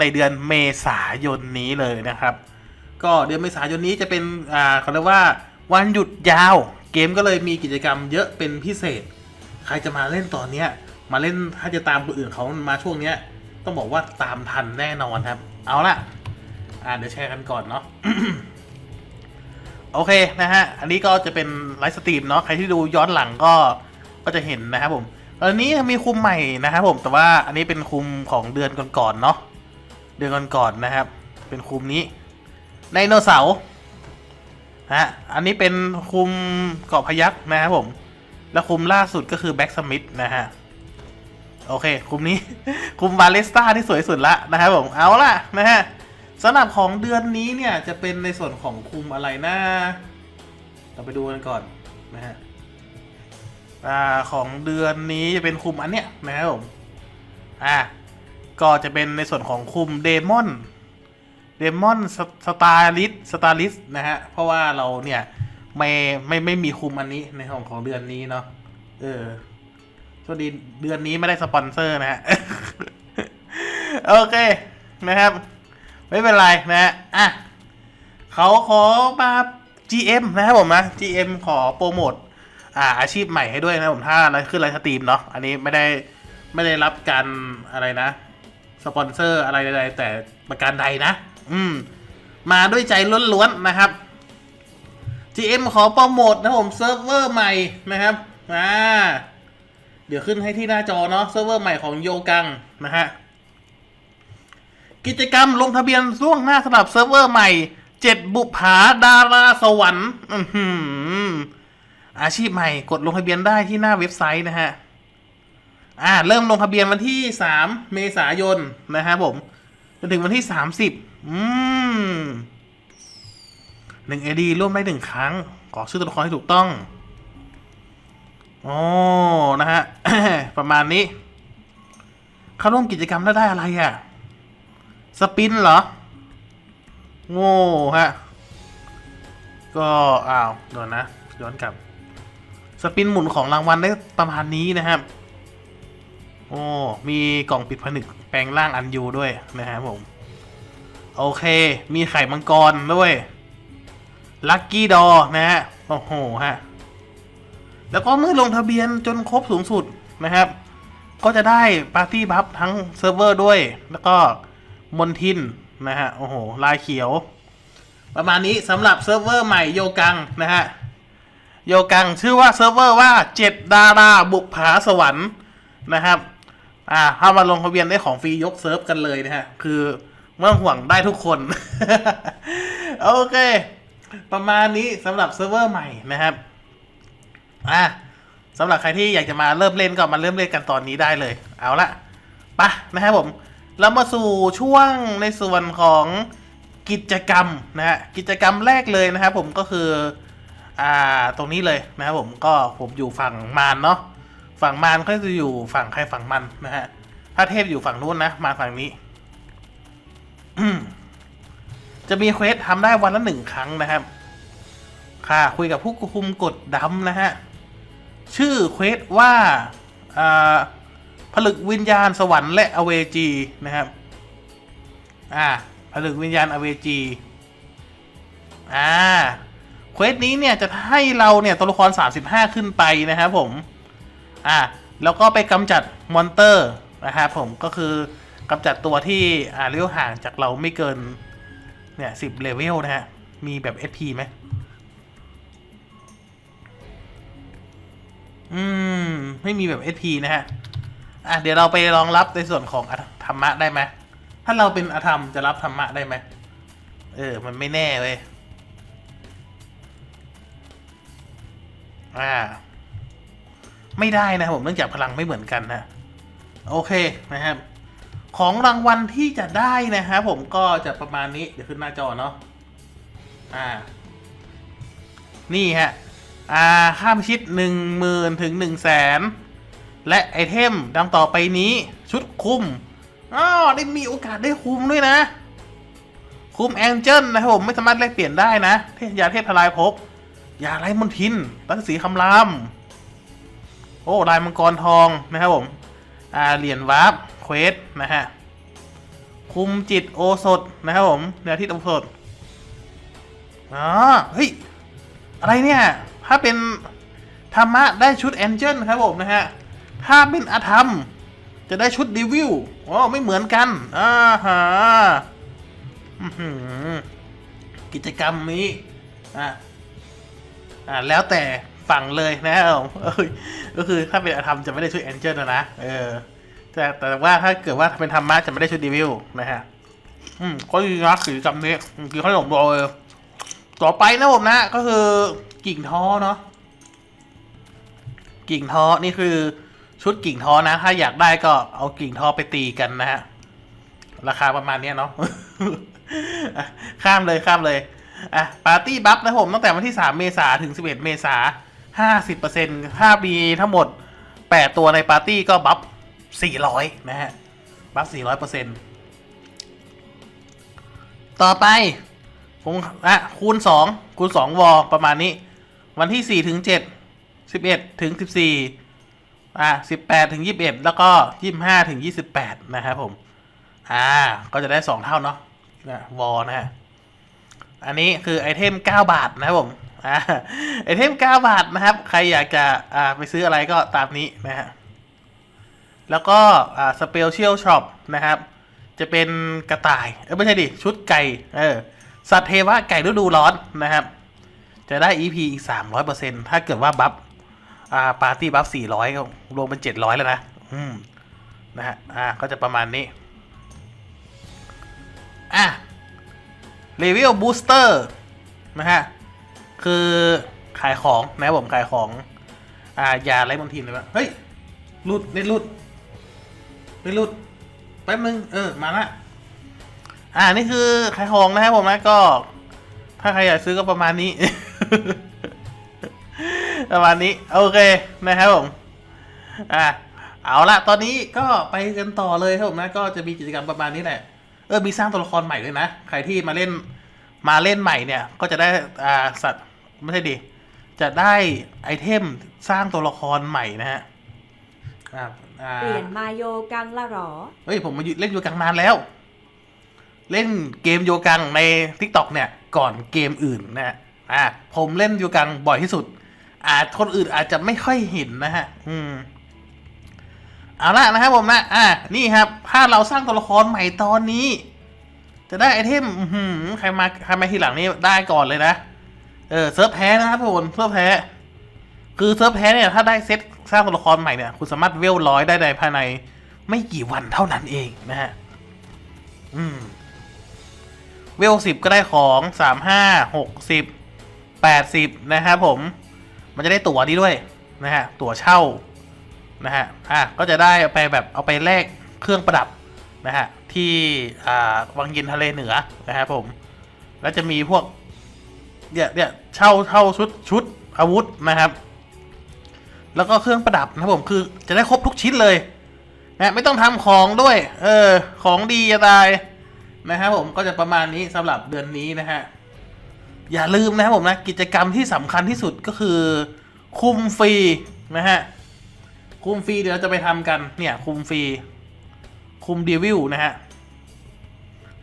ในเดือนเมษายนนี้เลยนะครับ ก็เดือนเมษายนนี้จะเป็นอ่าเขาเรียกว่าวันหยุดยาว เกมก็เลยมีกิจกรรมเยอะเป็นพิเศษ ใครจะมาเล่นตอนเนี้ยมาเล่นถ้าจะตามคนอื่นเขามาช่วงเนี้ย ต้องบอกว่าตามทันแน่นอนครับ เอาละอ่าเดี๋ยวแชร์กันก่อนเนาะโอเคนะฮะ อันนี้ก็จะเป็นไลฟ์สตรีมเนาะ ใครที่ดูย้อนหลังก็ ก็จะเห็นนะครับผมตอนนี้มีคุมใหม่นะครับผม แต่ว่าอันนี้เป็นคุมของเดือนก่อนๆเนาะ เดือนก่อนๆนะครับ เป็นคุมนี้ไดโนเสาร์ฮะอันนี้เป็นคุมเกาะพยักนะครับผม แล้วคุมล่าสุดก็คือแบ็กสมิธนะฮะ โอเค คุมนี้ คุมบาเลสตาที่สวยสุดละนะครับผม เอาล่ะนะฮะสำหรับของเดือนนี้เนี่ยจะเป็นในส่วนของคุมอะไรนะเราไปดูกันก่อนนะฮะอ่าของเดือนนี้จะเป็นคุมอันเนี้ยนะครับผม อ่า ก็จะเป็นในส่วนของคุมเดมอนเดมอนสตาริสสตาริสนะฮะ เพราะว่าเราเนี่ยไม่ไม่ไม่มีคุมอันนี้ในของของเดือนนี้เนาะเออโชคดีเดือนนี้ไม่ได้สปอนเซอร์นะฮะ โอเคนะครับ ไม่เป็นไรนะฮะอะเขาขอมา GM นะครับผมนะ GM ขอโปรโมทอ่าอาชีพใหม่ให้ด้วยนะผมถ้าอะไรขึ้นไลฟ์สตรีมเนาะอันนี้ไม่ได้ไม่ได้รับการอะไรนะ สปอนเซอร์อะไรใดๆแต่ประการใดนะ อืม มาด้วยใจล้วนๆนะครับ GM ขอโปรโมทนะผมเซิร์ฟเวอร์ใหม่นะครับอ่าเดี๋ยวขึ้นให้ที่หน้าจอเนาะเซิร์ฟเวอร์ใหม่ของโยกังนะฮะกิจกรรมลงทะเบียนล่วงหน้าสำหรับเซิร์ฟเวอร์ใหม่เจ็ดบุปผาดาราสวรรค์อื้อหืออาชีพใหม่กดลงทะเบียนได้ที่หน้าเว็บไซต์นะฮะ อ่าเริ่มลงทะเบียนวันที่สามเมษายนนะครับผมจนถึงวันที่สามสิบอืมหนึ่งเอดีร่วมได้หนึ่งครั้งขอชื่อตัวละครให้ถูกต้องโอ้นะฮะ ประมาณนี้ เข้าร่วมกิจกรรมแล้วได้อะไรอะ สปินเหรอ โง่ฮะ ก็อ้าวเดี๋ยวนะ ย้อนกลับ สปินหมุนของรางวัลได้ประมาณนี้นะครับ โอ้มีกล่องปิดผนึกแปลงร่างอันยูด้วยนะครับผม โอเค มีไข่มังกรด้วยลัคกี้ดอนะฮะ โอ้โหฮะ แล้วก็เมื่อลงทะเบียนจนครบสูงสุดนะครับ ก็จะได้ปาร์ตี้บัฟทั้งเซิร์ฟเวอร์ด้วย แล้วก็มนทินนะฮะ โอ้โห ลายเขียว ประมาณนี้สำหรับเซิร์ฟเวอร์ใหม่โยกังนะฮะ โยกังชื่อว่าเซิร์ฟเวอร์ว่าเจ็ดดาราบุกผาสวรรค์นะครับ อ่าถ้ามาลงทะเบียนได้ของฟรียกเซิร์ฟกันเลยนะฮะ คือไม่ต้องห่วงได้ทุกคน โอเค ประมาณนี้สำหรับเซิร์ฟเวอร์ใหม่นะครับ อะสำหรับใครที่อยากจะมาเริ่มเล่นก็มาเริ่มเล่นกันตอนนี้ได้เลย เอาละปะนะครับผม เรามาสู่ช่วงในส่วนของกิจกรรมนะฮะ กิจกรรมแรกเลยนะครับผมก็คือ อ่า ตรงนี้เลยนะครับผม ก็ผมอยู่ฝั่งมารเนาะ ฝั่งมารก็จะอยู่ฝั่งใครฝั่งมันนะฮะ ถ้าเทพอยู่ฝั่งนู้นนะมาฝั่งนี้ จะมีเควสทำได้วันละหนึ่งครั้งนะครับ ค่ะคุยกับผู้คุมกดดำนะฮะ ชื่อเควสว่าอ่าผลึกวิญญาณสวรรค์และอเวจีนะครับ อ่า ผลึกวิญญาณอเวจี อ่า เควสนี้เนี่ยจะให้เราเนี่ยตัวละคร 35 ขึ้นไปนะครับผม อ่าแล้วก็ไปกำจัดมอนเตอร์นะครับผมก็คือกำจัดตัวที่อ่าเลี้ยวห่างจากเราไม่เกินเนี่ยสิบเลเวลนะฮะ มีแบบ SP ไหมอืม ไม่มีแบบ SP นะฮะ อะ เดี๋ยวเราไปลองรับในส่วนของธรรมะได้ไหมถ้าเราเป็นอธรรมจะรับธรรมะได้ไหมเออ มันไม่แน่เว้ยอ่า ไม่ได้นะครับผมเนื่องจากพลังไม่เหมือนกันนะโอเคนะครับ ของรางวัลที่จะได้นะครับผมก็จะประมาณนี้เดี๋ยวขึ้นหน้าจอเนาะอ่า นี่ฮะอ่าค่าพิชิตหนึ่งหมื่นถึงหนึ่งแสนและไอเทมดังต่อไปนี้ชุดคุมอ๋อได้มีโอกาสได้คุมด้วยนะ คุมแองเจิลนะครับผมไม่สามารถแลกเปลี่ยนได้นะ เทพยาเทพทลายภพยาไร้มนทินรัศสีคำราม อ้ลายมังกรทองนะครับผมอ่าเหรียญวาร์ปเควสนะฮะคุมจิตโอสถนะครับผมแนวที่โอสถอ๋อเฮ้ยอะไรเนี่ยถ้าเป็นธรรมะได้ชุดแองเจิลครับผมนะฮะถ้าเป็นอาธรรม จะได้ชุดดีวิวอ๋อไม่เหมือนกันอ่าฮะกิจกรรมนี้อะอ่าแล้วแต่ ฝั่งเลยนะครับก็คือถ้าเป็นอธรรมจะไม่ได้ชุดแองเจิลนะนะเออแต่แต่ว่าถ้าเกิดว่าเป็นธรรมะจะไม่ได้ชุดดีวิวนะฮะอืมก็ดีนะกิจกรรมนี้กินขนมโรยต่อไปนะผมนะ ก็คือกิ่งท้อเนาะกิ่งท้อนี่คือชุดกิ่งท้อนะ ถ้าอยากได้ก็เอากิ่งท้อไปตีกันนะฮะราคาประมาณเนี้ยเนาะอะข้ามเลยข้ามเลยอะปาร์ตี้บัฟนะผมตั้งแต่วันที่ 3 เมษาถึง 11 เมษา ห้าสิบเปอร์เซ็นต์ถ้ามีทั้งหมด 8 ตัวในปาร์ตี้ก็บัฟ 400 นะฮะ บัฟ 400เปอร์เซ็นต์ต่อไป ผมอะคูณ 2 คูณ 2 วอประมาณนี้ วันที่ 4 ถึง 7 11 ถึง 14 อะ 18 ถึง 21 แล้วก็ 25 ถึง 28 นะครับผม อ่า ก็จะได้ 2 เท่าเนาะนะวอนะฮะ อันนี้คือไอเทม 9 บาทนะครับผม ไอเทม9บาทนะครับ ใครอยากจะไปซื้ออะไรก็ตามนี้นะฮะแล้วก็สเปเชียลช็อปนะครับ จะเป็นกระต่ายเออไม่ใช่ดิ ชุดไก่เออสัตว์เทวะไก่ฤดูร้อนนะครับ จะได้ EP อีก 300%ถ้าเกิดว่าบัฟอ่าปาร์ตี้บัฟ400ก็รวมเป็น 700 แล้วนะ อืม นะฮะ อ่า ก็จะประมาณนี้ อะเลเวลบูสเตอร์นะฮะ คือขายของนะผมขายของ อ่ายาไรบางทีเลยว่าเฮ้ยรุดเน็ตรุดเน็ตรุดแป๊บนึงเออมาละอ่านี่คือขายของนะครับผมนะก็ ถ้าใครอยากซื้อก็ประมาณนี้ ประมาณนี้ โอเคนะครับผมอะเอาละตอนนี้ก็ไปกันต่อเลยครับผมนะก็จะมีกิจกรรมประมาณนี้แหละเออมีสร้างตัวละครใหม่ด้วยนะ ใครที่มาเล่น มาเล่นใหม่เนี่ยก็จะได้อ่าสัตว์ไม่ใช่ดิจะได้ไอเทมสร้างตัวละครใหม่นะฮะอ่าอ่าเปลี่ยนมาโยกังละหรอ เฮ้ยผมมาเล่นโยกังนานแล้ว เล่นเกมโยกังใน t ิ k t o k เนี่ย ก่อนเกมอื่นนะฮะอ่าผมเล่นโยกังบ่อยที่สุด อาจคนอื่นอาจจะไม่ค่อยเห็นนะฮะ อืม เอาละนะครับผมนะ อ่า นี่ครับ ถ้าเราสร้างตัวละครใหม่ตอนนี้ จะได้ไอเทมอืใครมาใครมาทีหลังนี่ได้ก่อนเลยนะ เออเซิร์ฟแพ้นะครับผมเซิร์ฟแพ้ คือเซิร์ฟแพ้เนี่ยถ้าได้เซตสร้างตัวละครใหม่เนี่ย คุณสามารถเวลร้อยได้ในภายใน ไม่กี่วันเท่านั้นเองนะฮะ อืม เวลสิบก็ได้ของสามห้าหกสิบแปดสิบนะครับผม มันจะได้ตั๋วนี้ด้วยนะฮะ ตั๋วเช่านะฮะ อะ ก็จะได้ไปแบบเอาไปแลกเครื่องประดับ นะฮะที่วังย็นทะเลเหนือนะครับผม แล้วจะมีพวกเนี่ยเนี่ยเช่าเช่าชุดชุดอาวุธนะครับ แล้วก็เครื่องประดับนะครับผมคือจะได้ครบทุกชิ้นเลยนะไม่ต้องทำของด้วย เออ ของดีจะตายนะครับผมก็จะประมาณนี้สำหรับเดือนนี้นะฮะอย่าลืมนะครับผมนะกิจกรรมที่สำคัญที่สุดก็คือ คุมฟรีนะฮะคุมฟรีเดี๋ยวเราจะไปทำกันเนี่ยคุมฟรี คุมดีวิวนะฮะ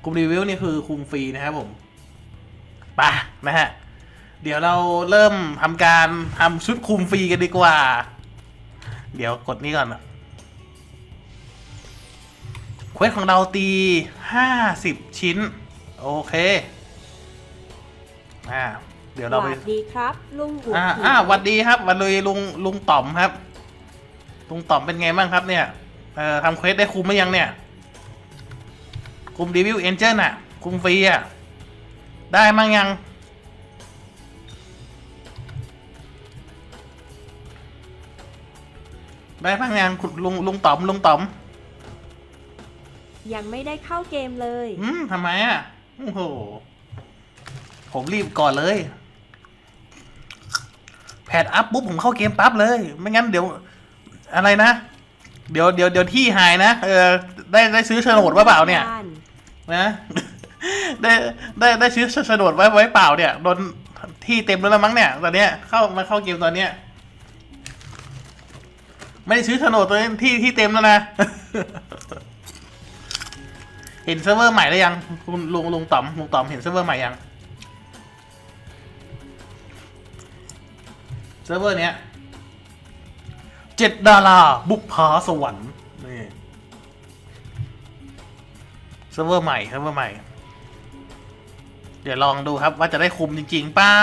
คุมดีวิวนี่คือคุมฟรีนะครับผมไปนะฮะ เดี๋ยวเราเริ่มทำการทำชุดคุมฟรีกันดีกว่า เดี๋ยวกดนี้ก่อนเควสของเราตีห้าสิบชิ้น โอเค อ่า เดี๋ยวสเราไปวัสดีครับ ลุงอุ๋อ่าอ่าหวัดดีครับหวันเลยลุงลุงต่อมครับ ลุงต่อมเป็นไงบ้างครับเนี่ย เอ่อทำเควสได้คุมไหมยังเนี่ย คุมดีวิวเอนเจนอะคุมฟรีอะได้มั้งยัง ได้บ้างยังคุณลุงลุงต๋อมลุงต๋อมยังไม่ได้เข้าเกมเลย อืมทำไมอะโอ้โห ผมรีบก่อนเลย แพดอัพปุ๊บผมเข้าเกมปั๊บเลย ไม่งั้นเดี๋ยว อะไรนะ เดี๋ยวเดี๋ยวเดี๋ยวที่หายนะเออได้ได้ซื้อโฉนดไว้เปล่าเนี่ยนะ ได้ได้ได้ซื้อโฉนดไว้ไว้เปล่าเนี่ยโดนที่เต็มแล้วละมั้งเนี่ย ตอนเนี้ยเข้ามาเข้าเกมตอนเนี้ยไม่ได้ซื้อโฉนดตัวนี้ที่ที่เต็มแล้วนะ เห็นเซิร์ฟเวอร์ใหม่แล้วยังคุณลุงลุงต๋อมลุงต๋อมเห็นเซิร์ฟเวอร์ใหม่ยังเซิร์ฟเวอร์เนี้ย เจ็ดดาราบุกผาสวรรค์นี่เซิร์ฟเวอร์ใหม่เซิร์ฟเวอร์ใหม่ เดี๋ยวลองดูครับว่าจะได้คุมจริง ๆ เปล่า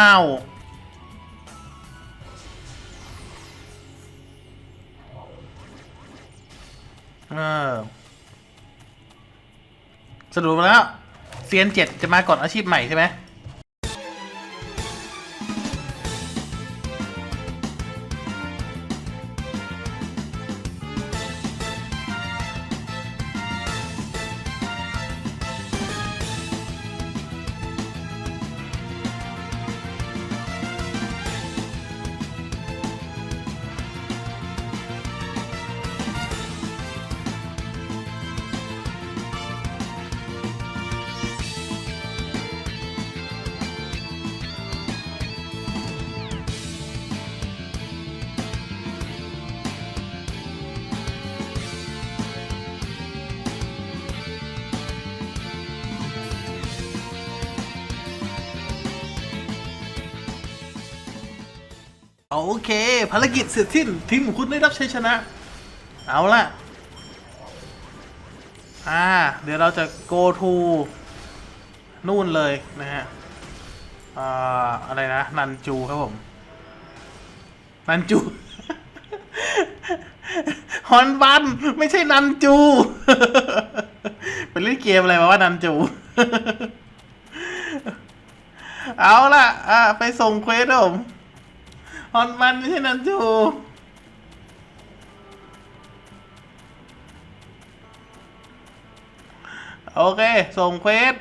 เออสรุปแล้วเซียนเจ็ดจะมาก่อนอาชีพใหม่ใช่ไหม โอเค ภารกิจเสร็จสิ้นทีมของคุณได้รับชัยชนะ เอาละอ่า เดี๋ยวเราจะ go to นู่นเลยนะฮะอ่าอะไรนะ นันจูครับผม นันจู ฮอนบัน ไม่ใช่นันจู เป็นเล่นเกมอะไรมาว่านันจู เอาล่ะ อ่า ไปส่งเควสครับผม ฮอนมันไม่ใช่นันจูโอเค ส่งเควส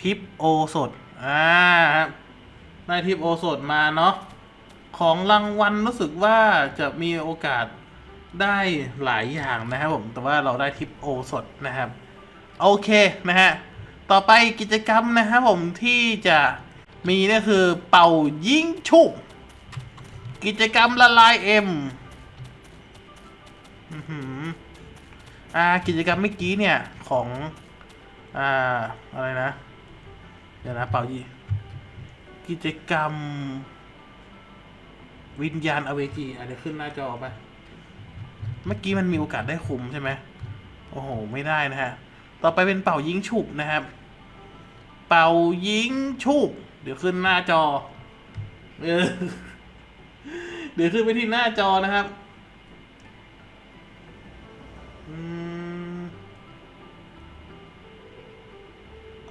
ทิปโอสด อ่าครับได้ทิปโอสดมาเนาะ ของรางวัลรู้สึกว่าจะมีโอกาสได้หลายอย่างนะครับผม แต่ว่าเราได้ทิปโอสดนะครับ โอเค นะฮะ ต่อไปกิจกรรมนะครับผมที่จะมีนี่คือเป่ายิงชุบกิจกรรมละลายเอ็มอือฮึอากิจกรรมเมื่อกี้เนี่ยของอ่าอะไรนะ เดี๋ยวนะเป่ายิกิจกรรม วิญญาณอเวจีอาจจะขึ้นหน้าจอไป เมื่อกี้มันมีโอกาสได้คุมใช่ไหมโอ้โห ไม่ได้นะฮะ ต่อไปเป็นเป่ายิงฉุบนะครับ เป่ายิงฉุบเดี๋ยวขึ้นหน้าจอ เออ เดี๋ยวขึ้นไปที่หน้าจอนะครับอืม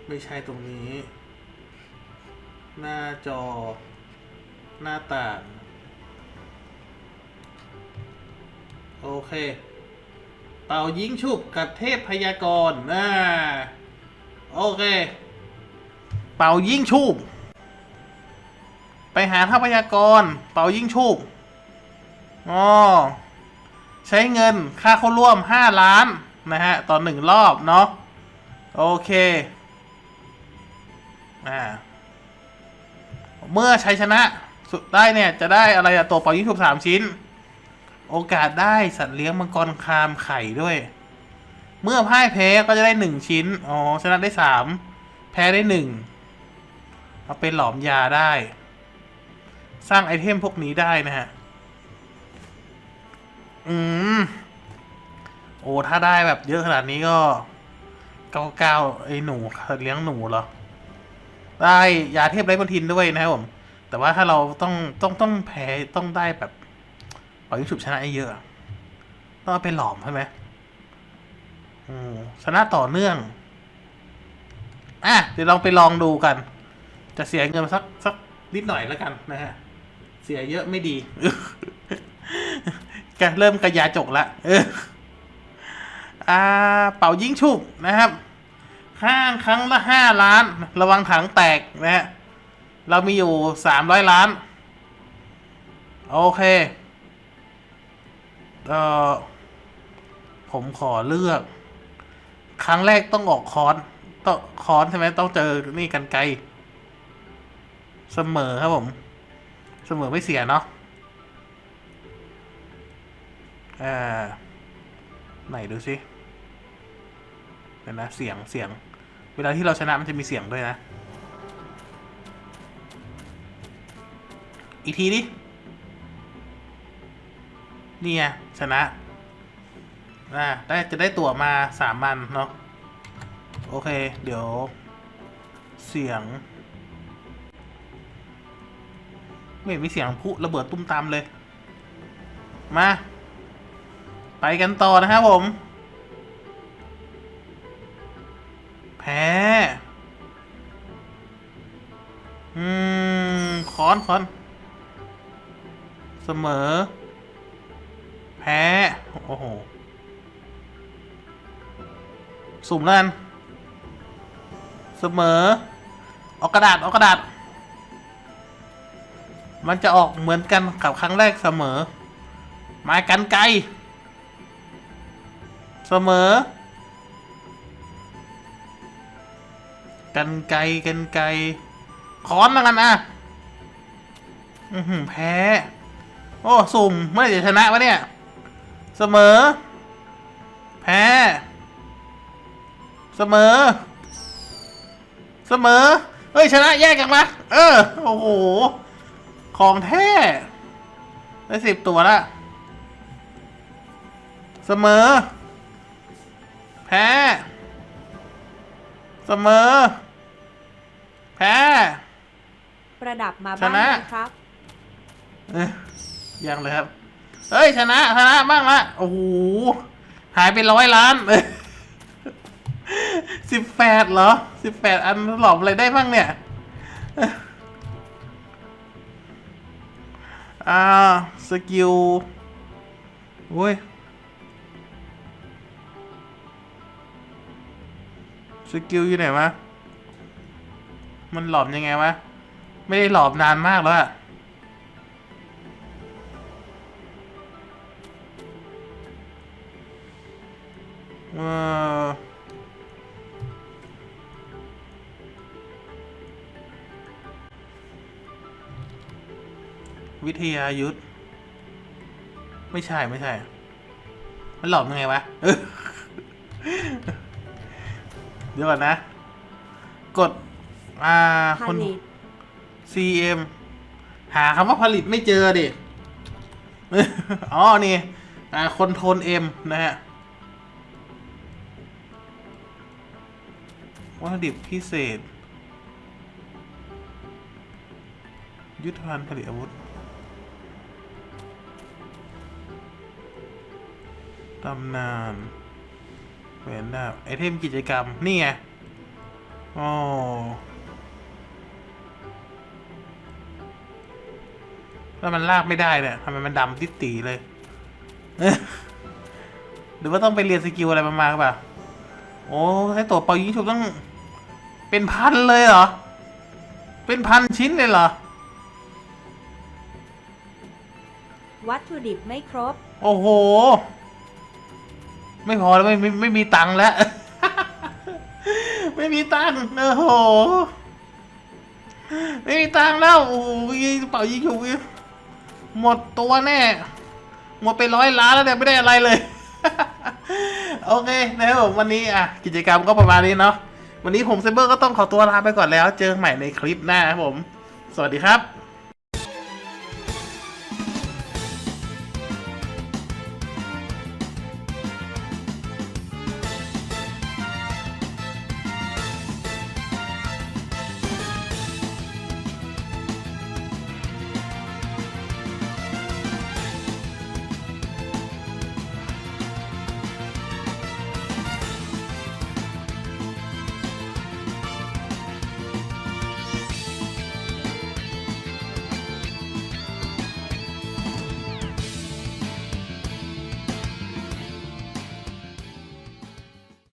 ไม่ใช่ตรงนี้ หน้าจอ หน้าต่าง โอเค เป่ายิงชุบกับเทพพยากรณ์อ่าโอเค เป่ายิ่งชุบไปหาเทพพยากรณ์เป่ายิ่งชุบอ๋อใช้เงินค่าเข้าร่วมห้าล้าน นะฮะต่อหนึ่งรอบเนาะ โอเค อ่า เมื่อใชัยชนะสุดได้เนี่ย จะได้อะไรอะตัวเป่ายิ่งชุบสามชิ้น โอกาสได้สัตว์เลี้ยงมังกรคามไข่ด้วยเมื่อพ่ายแพ้ก็จะได้หนึ่งชิ้น อ๋อ ชนะได้สาม แพ้ได้หนึ่ง เอาไปหลอมยาได้ สร้างไอเทมพวกนี้ได้นะฮะ อืม โอ้ ถ้าได้แบบเยอะขนาดนี้ก็เก้าเก้าไอหนูเลี้ยงหนูเหรอ ได้ยาเทพไรบนทินด้วยนะครับผม แต่ว่าถ้าเราต้องต้องต้องแพ้ต้องได้แบบปล่อยฉุบชนะได้เยอะ ต้องเอาไปหลอมใช่ไหมอืมชนะต่อเนื่อง อะ เดี๋ยวลองไปลองดูกัน จะเสียเงินสักสักนิดหน่อยแล้วกันนะฮะ เสียเยอะไม่ดีแกเริ่มกระยาจกละเอออ่าเป่ายิงฉุบนะครับห้างครั้งละห้าล้าน ระวังถังแตกนะฮะ เรามีอยู่สามร้อยล้าน โอเค เออผมขอเลือก ครั้งแรกต้องออกคอนต้องคอนใช่ไหมต้องเจอนี่กันไกล เสมอครับผม เสมอไม่เสียเนาะอ่าไหนดูสิเดี๋ยวนะเสียงเสียง เวลาที่เราชนะมันจะมีเสียงด้วยนะ อีกทีดินี่ไงชนะอ่าได้จะได้ตั๋วมาสามมันเนาะโอเค เดี๋ยว เสียง ไม่เห็นมีเสียงพุระเบิดตุ้มตามเลย มา ไปกันต่อนะครับผม แพ้อืมคอนคอนเสมอ แพ้ โอ้โห สุ่มแล้วกัน เสมอ ออกกระดาษ ออกกระดาษ มันจะออกเหมือนกันกับครั้งแรกเสมอไม้กันไกล เสมอ กันไกลกันไกลค้อนแล้วกันอะอือหืแพ้ โอ้ สุ่มเมื่อไหร่จะชนะวะเนี่ย เสมอ แพ้ เสมอ เสมอ เฮ้ย ชนะแยกกันมาเออ โอ้โห ของแท้ได้สิบตัวละ เสมอ แพ้ เสมอ แพ้ ประดับมาชบ้างนะไหมครับเอ้ยยังเลยครับเฮ้ย ชนะ ชนะบ้างละโอ้โห หายไปร้อยล้านเอ้ยสิบแปดเหรอสิบแปดอันหลอมอะไรได้บ้างเนี่ย อ่า สกิลโอ้ย สกิลอยู่ไหนวะ มันหลอมยังไงวะ ไม่ได้หลอมนานมากแล้วอะเอ วิทยายุทธ ไม่ใช่ไม่ใช่ มันหลอกยังไงวะเออเดี๋ยวก่อนนะ กด อ่าผคนลิต CM หาคำว่าผลิตไม่เจอดิ อ๋อ นี่อ่าคนโทน M นะฮะ วัตถุดิบพิเศษ ยุทธภัณฑ์ผลิตอาวุธ ตำนานแหวนดาบไอเทมกิจกรรม นี่ไงอ๋อแล้วมันลากไม่ได้เนี่ยทำไมมันดำติดตีเลยหรือว่าต้องไปเรียนสกิลอะไรมามาหรือเปล่าโอ้ให้ตัวเป่ายิงฉุบต้อง เป็นพันเลยเหรอ เป็นพันชิ้นเลยเหรอ วัตถุดิบไม่ครบ โอ้โห ไม่พอแล้วไม่ไม่ไม่มีตังค์แล้ว ไม่มีตังค์โอ้โหไม่มีตังค์แล้วโอ้โหยิงเป่ายิงฉุบหมดตัวแน่หมดไปร้อยล้านแล้วเนี่ยไม่ได้อะไรเลย โอเคนะครับผมวันนี้อะกิจกรรมก็ประมาณนี้เนาะวันนี้ผมเซเบอร์ก็ต้องขอตัวลาไปก่อนแล้ว เจอกันใหม่ในคลิปหน้าครับผม สวัสดีครับ